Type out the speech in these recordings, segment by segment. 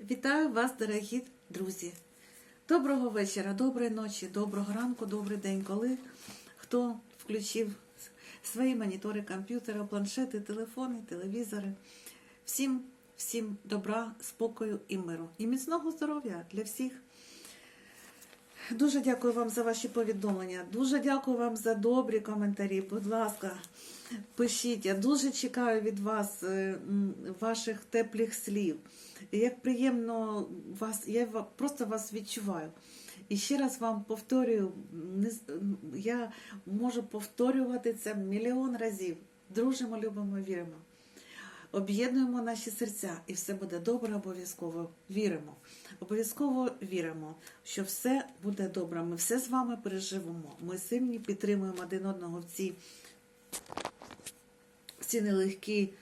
Вітаю вас, дорогі друзі! Доброго вечора, доброї ночі, доброго ранку, добрий день, коли хто включив свої монітори комп'ютера, планшети, телефони, телевізори. Всім, всім добра, спокою і миру. І міцного здоров'я для всіх. Дуже дякую вам за ваші повідомлення. Дуже дякую вам за добрі коментарі. Будь ласка, пишіть. Я дуже чекаю від вас е, ваших теплих слів. Як приємно вас, я просто вас відчуваю. І ще раз вам повторюю, я можу повторювати це мільйон разів. Дружимо, любимо, віримо. Об'єднуємо наші серця, і все буде добре, обов'язково віримо. Обов'язково віримо, що все буде добре. Ми все з вами переживемо. Ми сильні підтримуємо один одного в ці, в ці нелегкі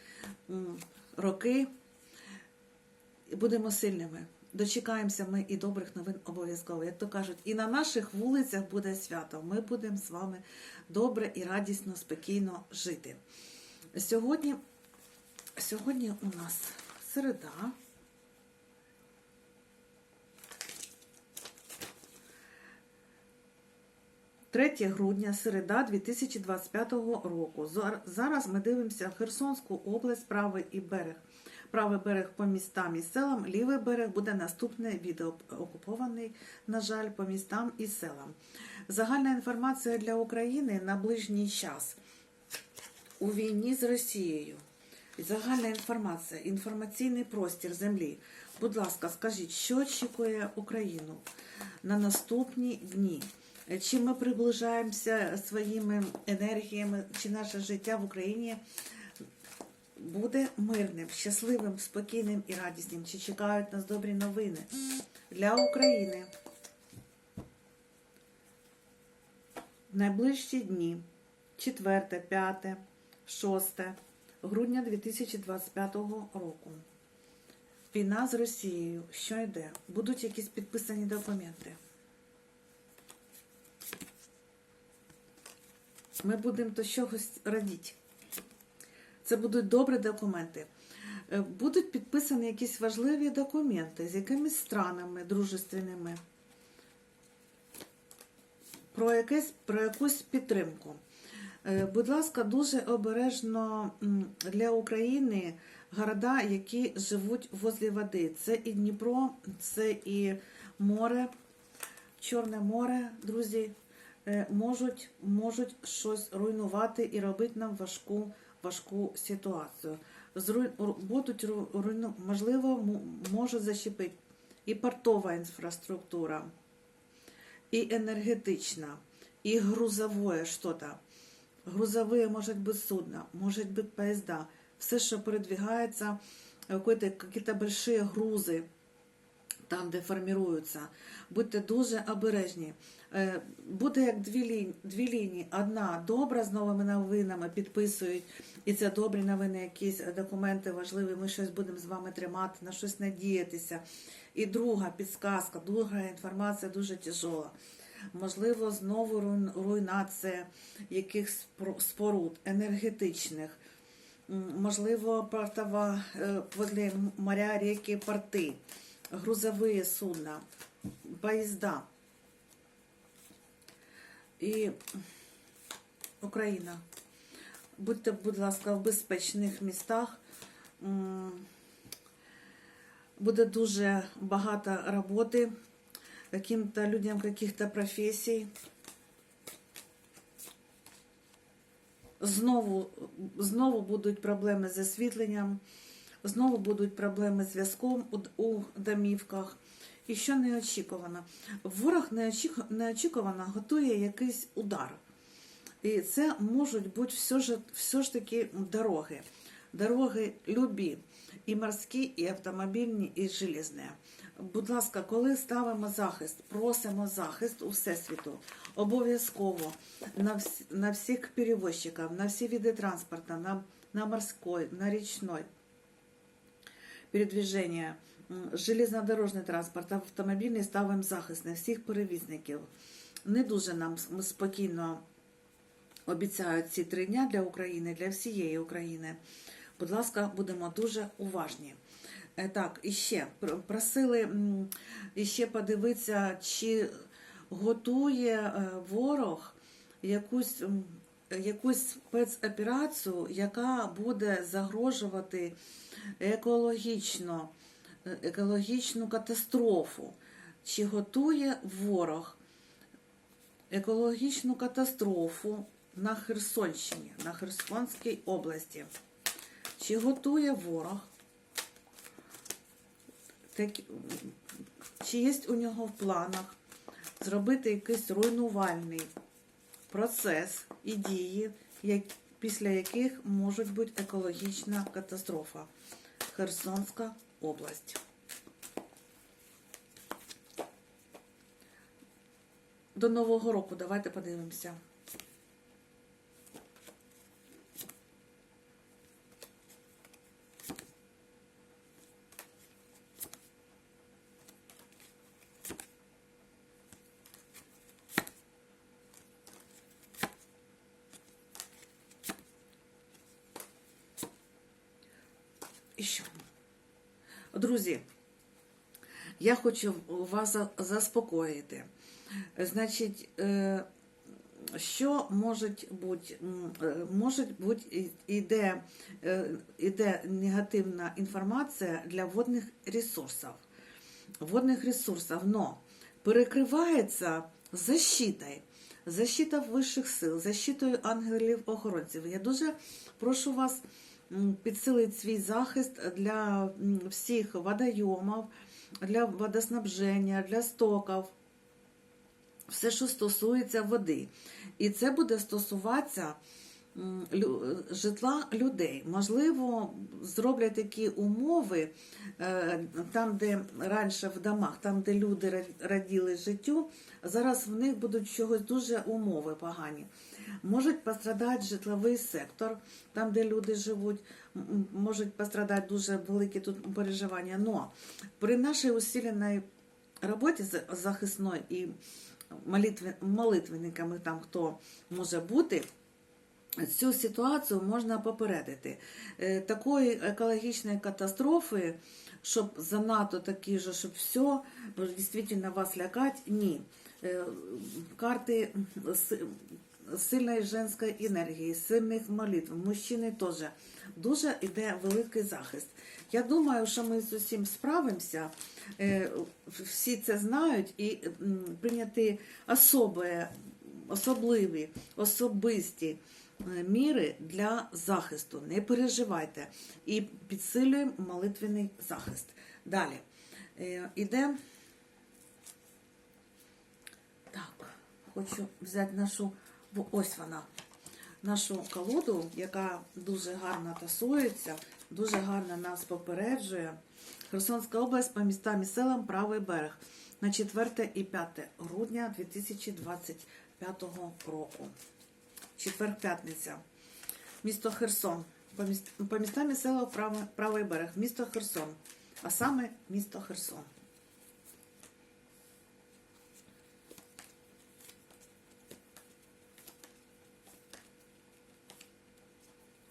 роки. Будемо сильними. Дочекаємося ми і добрих новин обов'язково. Як то кажуть, і на наших вулицях буде свято. Ми будемо з вами добре і радісно, спокійно жити. Сьогодні, сьогодні у нас середа. – 3 грудня, середа 2025 року. Зараз ми дивимося Херсонську область, правий і берег. Правий берег по містам і селам, лівий берег буде наступне відео, окупований, на жаль, по містам і селам. Загальна інформація для України на ближній час у війні з Росією. Загальна інформація, інформаційний простір землі. Будь ласка, скажіть, що очікує Україну на наступні дні? Чи ми приближаємося своїми енергіями, чи наше життя в Україні буде мирним, щасливим, спокійним і радісним? Чи чекають нас добрі новини для України? В найближчі дні 4, 5, 6 грудня 2025 року. Війна з Росією. Що йде? Будуть якісь підписані документи. Ми будемо до чогось радіти. Це будуть добрі документи. Е, Будуть підписані якісь важливі документи з якимись странами дружественними про, якесь, про якусь підтримку. Е, Будь ласка, дуже обережно для України города, які живуть возле води. Це і Дніпро, це і море, Чорне море, друзі, е, можуть, можуть щось руйнувати і робити нам важку, важку ситуацію. Зруй, будуть руйну, можливо, може зачепити і портова інфраструктура, и энергетично, и грузовое что-то Грузовые, может быть, судна, может быть, поезда. Все, що передвигається, какой-то- какие-то большие грузи, там, де форміруються. Будьте дуже обережні. Е, Буде як дві лінії, дві лінії. Одна добра з новими новинами підписують, і це добрі новини, якісь документи важливі. Ми щось будемо з вами тримати, на щось надіятися. І друга підсказка, друга інформація дуже тяжола. Можливо, знову руйнація якихось споруд енергетичних. Можливо, портова возле моря, реки, порти, грузові судна, поїзда. І Україна. Будьте, будь ласка, в безпечних містах. Буде дуже багато роботи каким-то людям каких-то професій. Знову, знову будуть проблеми з освітленням, знову будуть проблеми з зв'язком у, у домівках. І що неочікувано? Ворог неочік- неочікувано готує якийсь удар. І це можуть бути все ж, все ж таки дороги. Дороги любі, і морські, і автомобільні, і железні. Будь ласка, коли ставимо захист, просимо захист у Всесвіту, обов'язково на, вс- на всіх перевозчиків, на всі види транспорту, на, на морський, на річний передвіження, железнодорожний транспорт, автомобільний ставимо захист на всіх перевізників. Не дуже нам спокійно обіцяють ці три дня для України, для всієї України. Будь ласка, будемо дуже уважні. Е, Так, і ще просили м, іще подивитися, чи готує е, ворог якусь, якусь спецоперацію, яка буде загрожувати екологічно, е, екологічну катастрофу. Чи готує ворог екологічну катастрофу на Херсонщині, на Херсонській області? Чи готує ворог такі, чи є у нього в планах зробити якийсь руйнувальний процес і дії, як, після яких може бути екологічна катастрофа? Херсонська область. До Нового року давайте подивимося. І що? Друзі, я хочу вас заспокоїти. Значить, е, що може бути? Е, Може бути, іде, е, іде негативна інформація для водних ресурсів. Водних ресурсів, но перекривається защитою. Защита вищих сил, защитою ангелів-охоронців. Я дуже прошу вас м, підсилити свій захист для всіх водойомів, для водоснабження, для стоків все, що стосується води. І це буде стосуватися житла людей. Можливо, зроблять такі умови е, там, де раніше в домах, там, де люди раділи життю, зараз в них будуть чогось дуже умови погані. Можуть пострадати житловий сектор, там, де люди живуть, можуть пострадати дуже великі тут переживання. Но при нашій усиленій роботі за- захисної і молитве- молитвенниками, там хто може бути. Цю ситуацію можна попередити. Е, Такої екологічної катастрофи, щоб занадто такі ж, щоб все дійсно вас лякати, ні. Е, Карти сильної женської енергії, сильних молитв, мужчини теж дуже йде великий захист. Я думаю, що ми з усім справимося, е, всі це знають і прийняти особе, особливі, особисті міри для захисту. Не переживайте. І підсилюємо молитвений захист. Далі. Е, Іде. Так, хочу взяти нашу, ось вона, нашу колоду, яка дуже гарно тасується, дуже гарно нас попереджує. Херсонська область по містам і селам правий берег на 4 і 5 грудня 2025 року. Четвер п'ятниця. Місто Херсон. По, міст... по містам і селам правий, берег. Місто Херсон. А саме місто Херсон.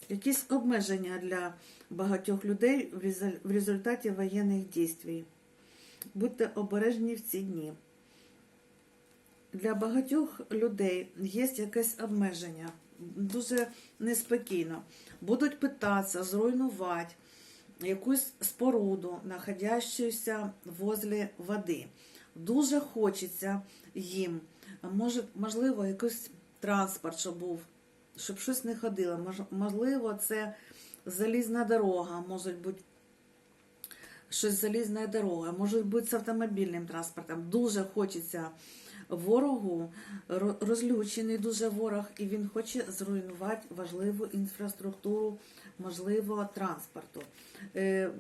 Якісь обмеження для багатьох людей в в результаті воєнних дій. Будьте обережні в ці дні. Для багатьох людей є якесь обмеження, дуже неспокійно. Будуть питатися зруйнувати якусь споруду, знаходящуюся возле води. Дуже хочеться їм, може, можливо, якийсь транспорт, щоб був, щоб щось не ходило. Можливо, це залізна дорога, може бути щось залізна дорога, може бути з автомобільним транспортом. Дуже хочеться ворогу, розлючений дуже ворог, і він хоче зруйнувати важливу інфраструктуру, можливо, транспорту. Е,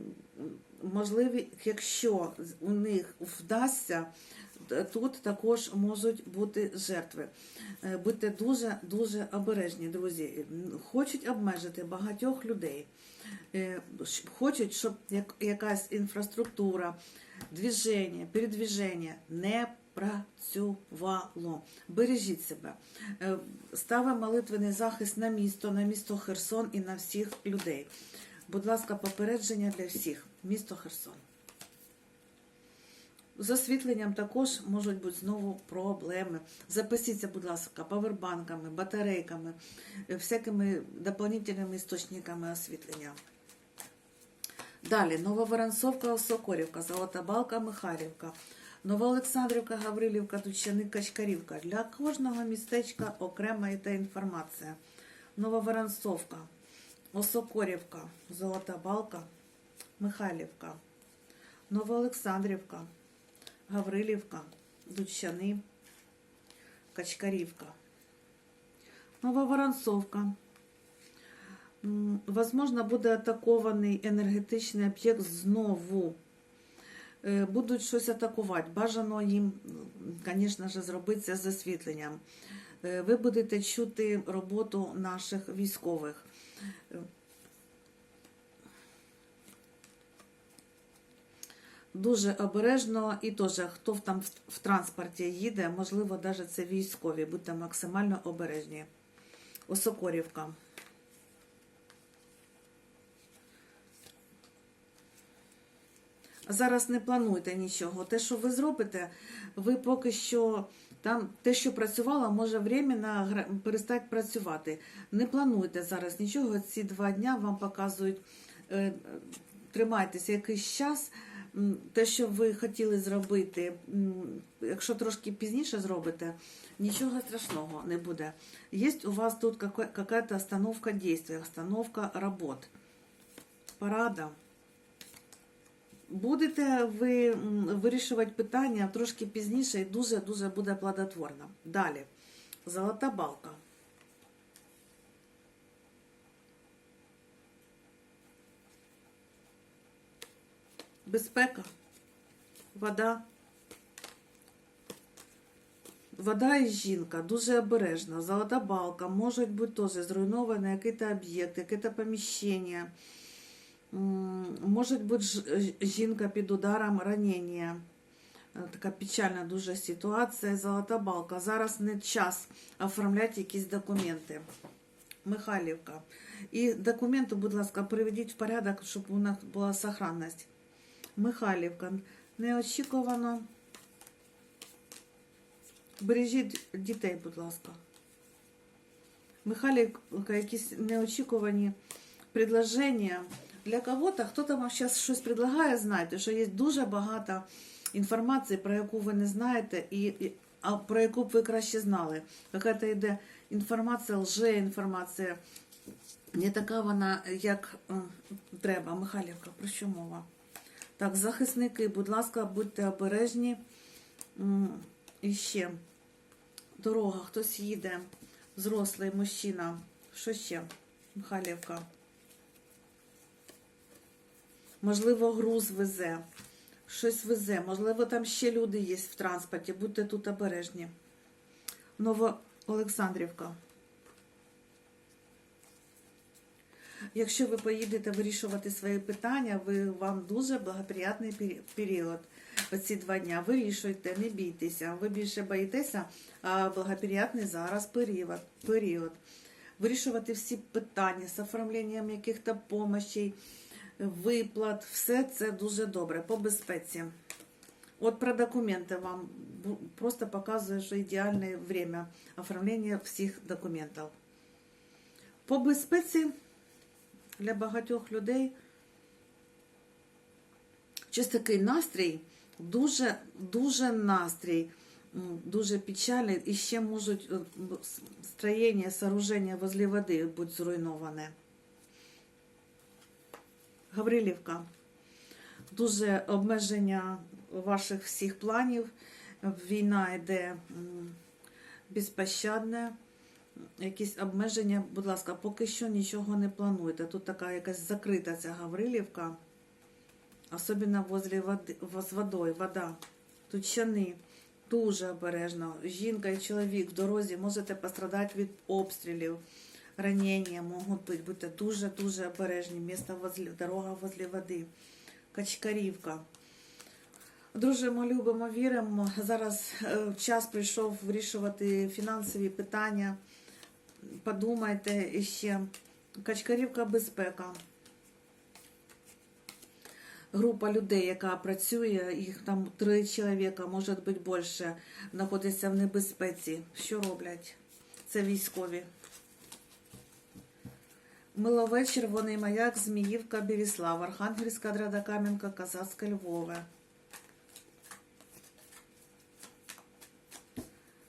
Можливі, якщо у них вдасться, тут також можуть бути жертви. Е, Будьте дуже дуже обережні, друзі. Хочуть обмежити багатьох людей. Е, Хочуть, щоб якась інфраструктура, движення, передвіження не працювало. Бережіть себе. Е, Ставимо молитвений захист на місто, на місто Херсон і на всіх людей. Будь ласка, попередження для всіх. місто Херсон. З освітленням також можуть бути знову проблеми. Запасіться, будь ласка, павербанками, батарейками, е, всякими дополнительними істочниками освітлення. Далі Нововоронцовка, Сокорівка, Золота Балка, Михайлівка, Новоолександрівка, Гаврилівка, Тучани, Качкарівка. Для кожного містечка окрема йде інформація. Нововоронцовка, Осокорівка, Золота Балка, Михайлівка, Новоолександрівка, Гаврилівка, Дучани, Качкарівка, Нововоронцовка. Возможно, буде атакований енергетичний об'єкт знову. Е, Будуть щось атакувати. Бажано їм, звісно ж, зробити з освітленням. Е, Ви будете чути роботу наших військових. Дуже обережно і теж, хто там в транспорті їде, можливо, навіть це військові, будьте максимально обережні. Осокорівка. Зараз не плануйте нічого. Те, що ви зробите, ви поки що там те, що працювало, може временно перестати працювати. Не плануйте зараз нічого. Ці два дня вам показують. е, Тримайтеся якийсь час. Те, що ви хотіли зробити, якщо трошки пізніше зробите, нічого страшного не буде. Є у вас тут какая-то остановка действия, остановка работ. Порада. Будете ви вирішувати питання трошки пізніше і дуже-дуже буде плодотворно. Далі. Золота балка. Безпека. Вода. Вода і жінка дуже обережна. Золота балка. Можуть бути теж зруйновані якісь об'єкти, якесь поміщення. М, Може бути жінка під ударом ранення. Е, Така печальна дуже ситуація. Золота балка. Зараз не час оформляти якісь документи. Михайлівка. І документи, будь ласка, приведіть в порядок, щоб у нас була сохранність. Михайлівка. Неочікувано. Бережіть дітей, будь ласка. Михайлівка, якісь неочікувані предложення. Для кого-то, хто-то вам зараз щось предлагає, знайте, що є дуже багато інформації, про яку ви не знаєте, і, і- а про яку б ви краще знали. Яка-то йде інформація, лже-інформація. Не така вона, як е, треба. Михайлівка, про що мова? Так, захисники, будь ласка, будьте обережні. І ще дорога, хтось їде, взрослий мужчина. Що ще? Михайлівка. Можливо, груз везе, щось везе, можливо, там ще люди є в транспорті, будьте тут обережні. Новоолександрівка. Якщо ви поїдете вирішувати свої питання, ви, вам дуже благоприятний період. Оці два дня вирішуйте, не бійтеся. Ви більше боїтеся, а благоприятний зараз період. період. Вирішувати всі питання з оформленням яких-то помощей, виплат, все це дуже добре по безпеці. От про документи вам просто показує, що ідеальне время оформлення всіх документів. По безпеці для багатьох людей щось такий настрій, дуже, дуже настрій, дуже печальний, і ще можуть е, строєння, сооруження возле води бути зруйноване. Гаврилівка. Дуже обмеження ваших всіх планів. Війна йде безпощадне. Якісь обмеження, будь ласка, поки що нічого не плануйте. Тут така якась закрита ця Гаврилівка. Особливо возле води, з водою, вода. Тут щани. Дуже обережно. Жінка і чоловік в дорозі можете пострадати від обстрілів. Ранення можуть бути. Будьте дуже-дуже обережні. Місто возле, дорога возле води. Качкарівка. Дружимо, любимо, віримо. Зараз е, час прийшов вирішувати фінансові питання. Подумайте ще. Качкарівка безпека. група людей, яка працює, їх там три чоловіка, може бути більше, знаходяться в небезпеці. Що роблять? Це військові. Милове, Червоний маяк, Зміївка, Беріслав, Архангельська, Драда Кам'янка, Казацька, Львове.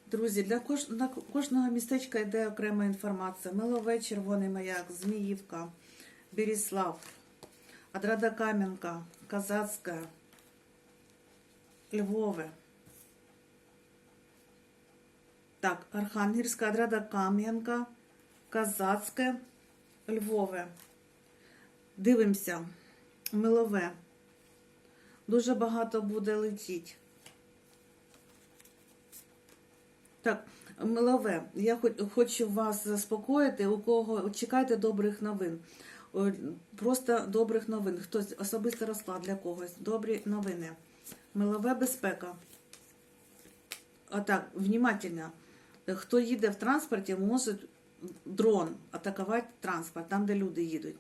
Друзі, для кож... на кожного містечка йде окрема інформація. Милове, Червоний маяк, Зміївка, Беріслав, Адрада Кам'янка, Казацька, Львове. Так, Архангельська, Адрада Кам'янка, Казацьке, Львове. Дивимося. Милове. Дуже багато буде летіть. Так, Милове, я хочу вас заспокоїти, у кого чекайте добрих новин. Просто добрих новин. Хтось особистий розклад для когось. Добрі новини. Милове безпека. А так, внимательно. Хто їде в транспорті, може дрон атакувати транспорт, там, де люди їдуть.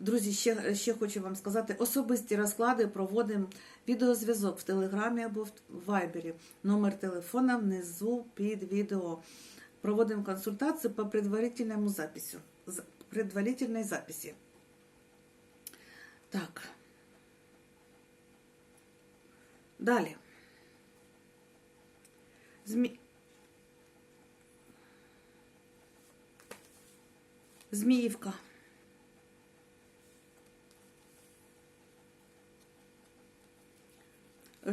Друзі, ще, ще хочу вам сказати, особисті розклади проводимо відеозв'язок в Телеграмі або в Вайбері. Номер телефона внизу під відео. Проводимо консультацію по предварительному запису. Предварительной записи. Так. Далі. Змі... Зміївка.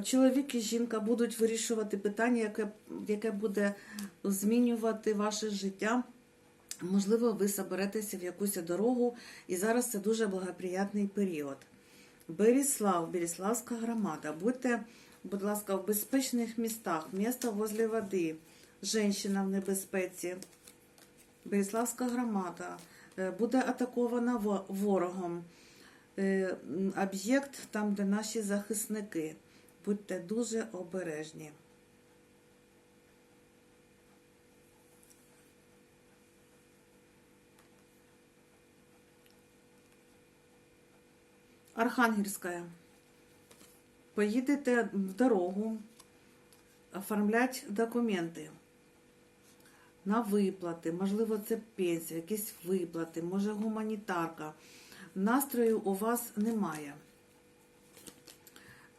Чоловік і жінка будуть вирішувати питання, яке, яке буде змінювати ваше життя. Можливо, ви соберетеся в якусь дорогу, і зараз це дуже благоприятний період. Беріслав, Беріславська громада. Будьте, будь ласка, в безпечних містах, місто возле води, женщина в небезпеці. Беріславська громада буде атакована ворогом. Е, Об'єкт там, де наші захисники. Будьте дуже обережні. Архангельська. Поїдете в дорогу, оформляти документи на виплати, можливо, це пенсія, якісь виплати, може гуманітарка. Настрою у вас немає.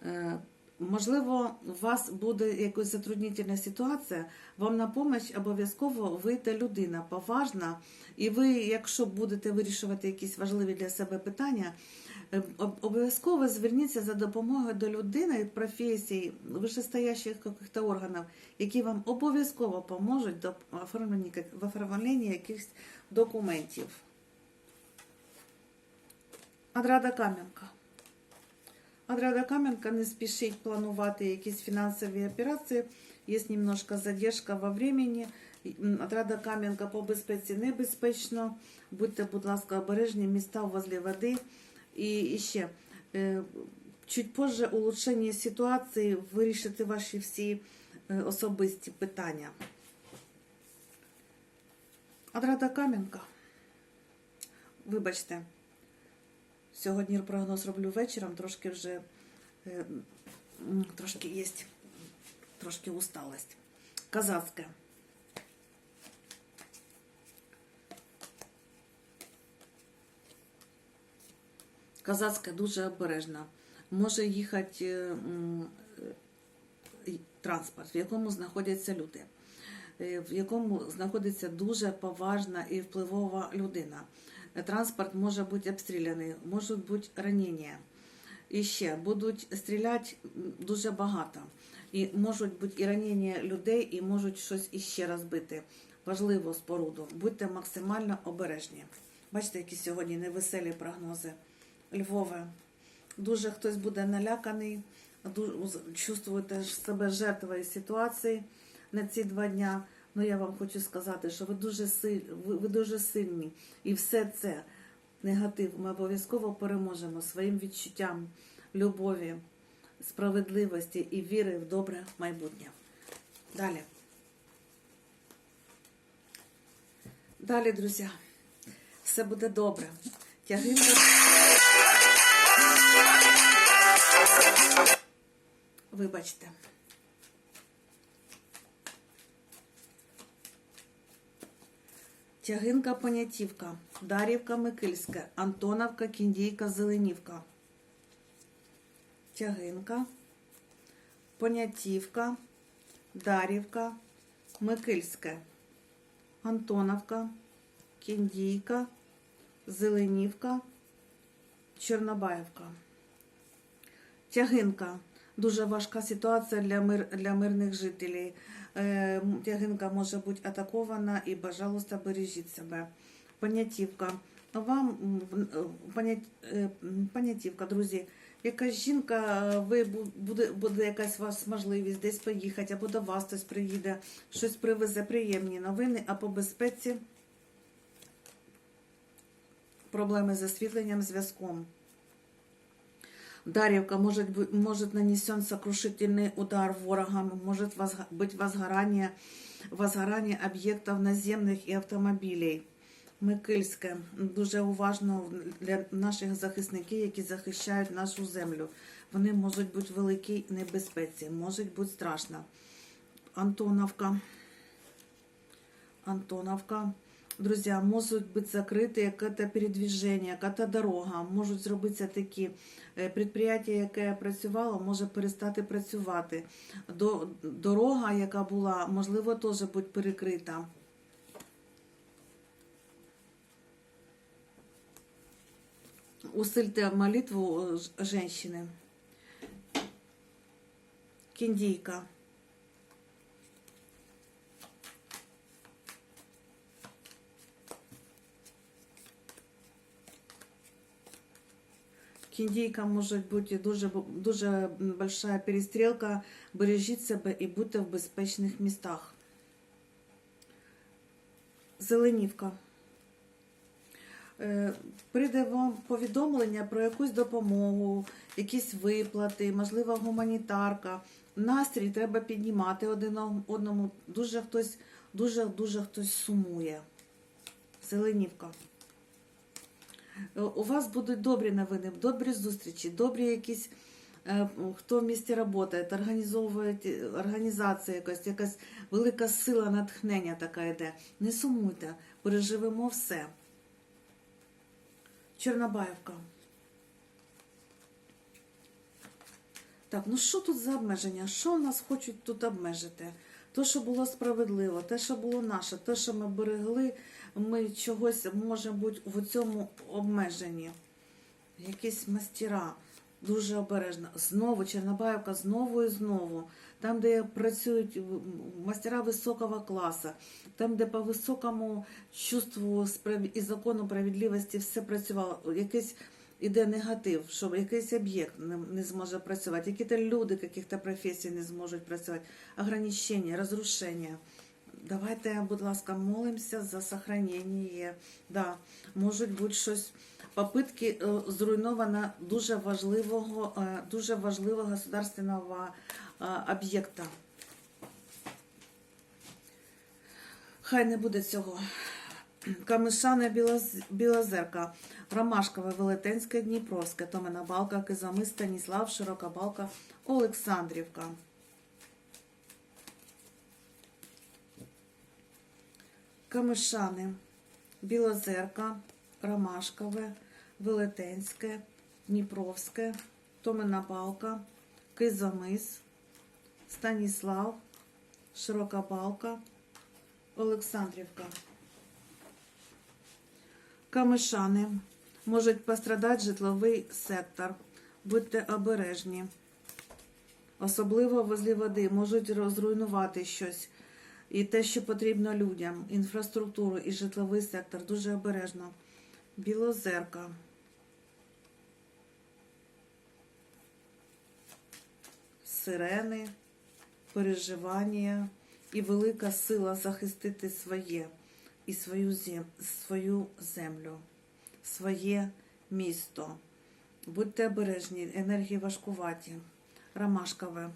Е, Можливо, у вас буде якась затруднительна ситуація, вам на допомогу обов'язково вийде людина поважна, і ви, якщо будете вирішувати якісь важливі для себе питання, обов'язково зверніться за допомогою до людини професій, вищестоящих каких-то органів, які вам обов'язково поможуть в оформленні якихось документів. Адрада Кам'янка. Адрада Кам'янка не спішіть планувати якісь фінансові операції. Є немножко задержка во времени. М, Адрада Кам'янка по безпеці небезпечно. Будьте, будь ласка, обережні міста возле води. І, ще е, чуть позже улучшення ситуації вирішити ваші всі е, особисті питання. Адрада Кам'янка. Вибачте. Сьогодні прогноз роблю вечором, трошки вже е, трошки є трошки усталость. Казацьке. Казацьке дуже обережна. Може їхати е, е, транспорт, в якому знаходяться люди, е, в якому знаходиться дуже поважна і впливова людина. Транспорт може бути обстріляний, можуть бути ранення. І ще будуть стріляти дуже багато. І можуть бути і ранення людей, і можуть щось іще розбити. Важливо споруду. Будьте максимально обережні. Бачите, які сьогодні невеселі прогнози. Львове. Дуже хтось буде наляканий, чувствуєте себе жертвою ситуації на ці два дня. Ну я вам хочу сказати, що ви дуже силь, ви, дуже сильні. І все це негатив ми обов'язково переможемо своїм відчуттям любові, справедливості і віри в добре майбутнє. Далі. Далі, друзі, все буде добре. Тяги. Вибачте. Тягинка Понятівка, Дарівка Микильське, Антоновка, Кіндійка, Зеленівка. Тягинка, Понятівка, Дарівка, Микильське, Антоновка, Кіндійка, Зеленівка, Чорнобаївка. Тягинка. Дуже важка ситуація для, мир, для мирних жителів. Е, Тягинка може бути атакована і, пожалуйста, бережіть себе. Понятівка. Вам е, понять, е, понятівка, друзі. Якась жінка, ви буде, буде якась у вас можливість десь поїхати, або до вас хтось приїде, щось привезе приємні новини, а по безпеці проблеми з освітленням, зв'язком. Дарьевка, может, быть, может нанесен сокрушительный удар ворогам, может возга- быть возгорание, возгорание объектов наземных и автомобілей. Микильське дуже уважно для наших захисників, які захищають нашу землю. Вони можуть бути в великій небезпеці, можуть бути страшно. Антоновка. Антоновка. Друзья, можуть бути закриті передвіження, яка-то дорога, можуть зробитися такі е, підприємство, яке працювало, може перестати працювати. Дорога, яка була, можливо, теж буде перекрита. Усильте молитву е, женщини. Кіндійка. Кіндійка може бути дуже, дуже большая перестрілка. Бережіть себе і будьте в безпечних містах. Зеленівка. Е, Прийде вам повідомлення про якусь допомогу, якісь виплати, можливо, гуманітарка. Настрій треба піднімати один одному. Дуже хтось, дуже, дуже хтось сумує. Зеленівка. Е, У вас будуть добрі новини, добрі зустрічі, добрі якісь, е, хто в місті працює, організовує е, організація якась, якась велика сила натхнення така йде. Не сумуйте, переживемо все. Чорнобаївка. Так, ну що тут за обмеження? Що нас хочуть тут обмежити? То, що було справедливо, те, що було наше, те, що ми берегли, ми чогось можемо бути в цьому обмеженні. Якісь мастера, дуже обережно. Знову Чорнобаївка, знову і знову. Там, де працюють мастера високого класу, там, де по високому чувству і закону справедливості все працювало, якийсь іде негатив, що якийсь об'єкт не, зможе працювати, які-то люди каких-то професій не зможуть працювати, ограничення, розрушення. Давайте, будь ласка, молимося за сохранення. Да, можуть бути щось. Попитки е, зруйновано дуже важливого, е, дуже важливого государственного е, об'єкта. Хай не буде цього. Камишане Білозерка, Ромашкове, Велетенське, Дніпровське, Томина Балка, Кизами, Станіслав, Широка Балка, Олександрівка. Камишани, Білозерка, Ромашкове, Велетенське, Дніпровське, Томина Балка, Кизамис, Станіслав, Широка Балка, Олександрівка. Камишани. Можуть пострадати житловий сектор. Будьте обережні. Особливо возле води можуть розруйнувати щось. І те, що потрібно людям, інфраструктуру і житловий сектор. Дуже обережно. Білозерка. Сирени, переживання і велика сила захистити своє і свою, зем, свою землю, своє місто. Будьте обережні, енергії важкуваті. Ромашкове.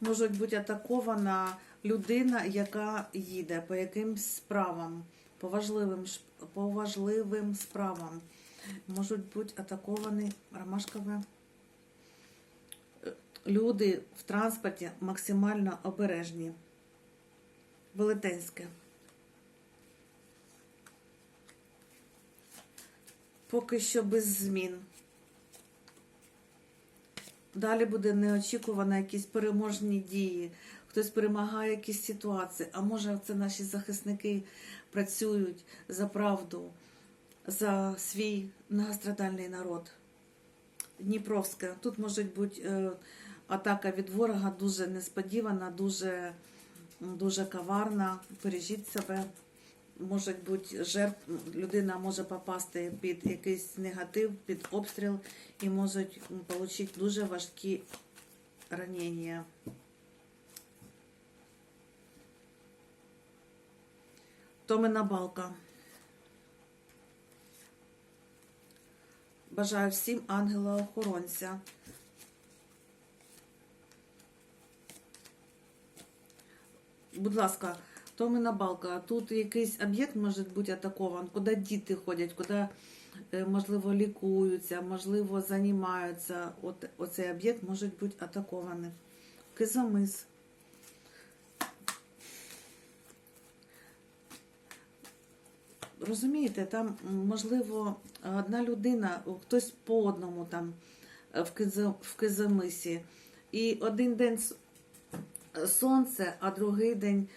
Можуть бути атакована людина, яка їде по якимсь справам, по важливим, по важливим справам. можуть бути атаковані ромашкове. Е, Люди в транспорті максимально обережні. Велетенське. Поки що без змін. Далі буде неочікувано якісь переможні дії. Хтось перемагає якісь ситуації. А може, це наші захисники працюють за правду, за свій многострадальний народ. Дніпровське. Тут може бути е, атака від ворога дуже несподівана, дуже, дуже коварна. Бережіть себе. Може бути жертв, людина може попасти під якийсь негатив, під обстріл і можуть отримати дуже важкі ранення. Томина балка. Бажаю всім ангела-охоронця. Будь ласка, Томина балка. Тут якийсь об'єкт може бути атакован, куди діти ходять, куди, е, можливо, лікуються, можливо, займаються. От, оцей об'єкт може бути атакований. Кизомис. Розумієте, там можливо одна людина, хтось по одному там е, в, Кизомисі. І один день сонце, а другий день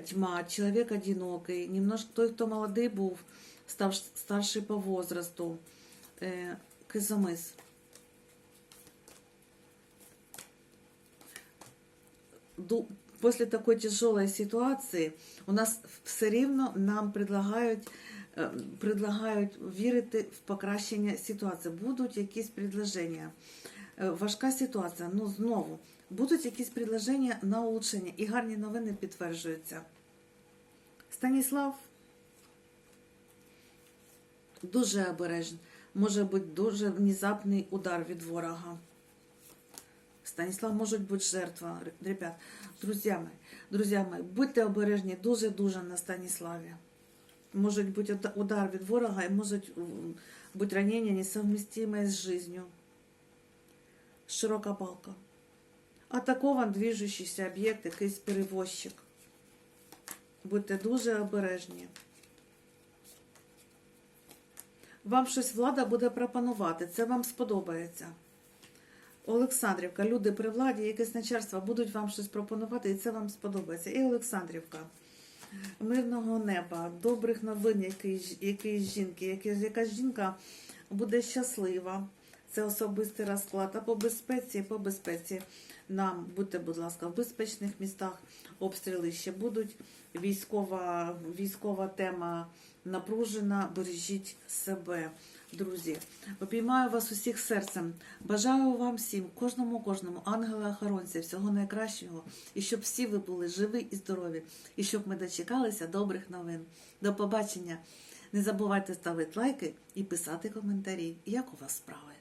тьма, чоловік одинокий. Немножко той, хто молодий був, став старший по возрасту. Е, Кизомис. После такой тяжелой ситуации у нас все рівно нам предлагають, е, предлагають вірити в покращення ситуації. Будуть якісь предложення. Е, Важка ситуація. Ну знову будуть якісь предложення на улучшення, і гарні новини підтверджуються. Станіслав дуже обережний. Може бути дуже внезапний удар від ворога. Станіслав може бути жертва. Ребят, друзі друзі будьте обережні дуже-дуже на Станіславі. Може бути удар від ворога і можуть м, бути ранення несовмістимые з життю. Широка балка. Атакован движущийся об'єкт, якийсь перевозчик. Будьте дуже обережні. Вам щось влада буде пропонувати, це вам сподобається. Олександрівка, люди при владі, якесь начальство будуть вам щось пропонувати, і це вам сподобається. І Олександрівка, мирного неба, добрих новин якийсь жінки, якась жінка буде щаслива. Це особистий розклад. А по безпеці, по безпеці нам будьте, будь ласка, в безпечних містах обстріли ще будуть. Військова, військова тема напружена. Бережіть себе, друзі. Обіймаю вас усіх серцем. Бажаю вам всім, кожному, кожному, ангела-охоронця, всього найкращого, і щоб всі ви були живі і здорові, і щоб ми дочекалися добрих новин. До побачення. Не забувайте ставити лайки і писати коментарі, як у вас справи.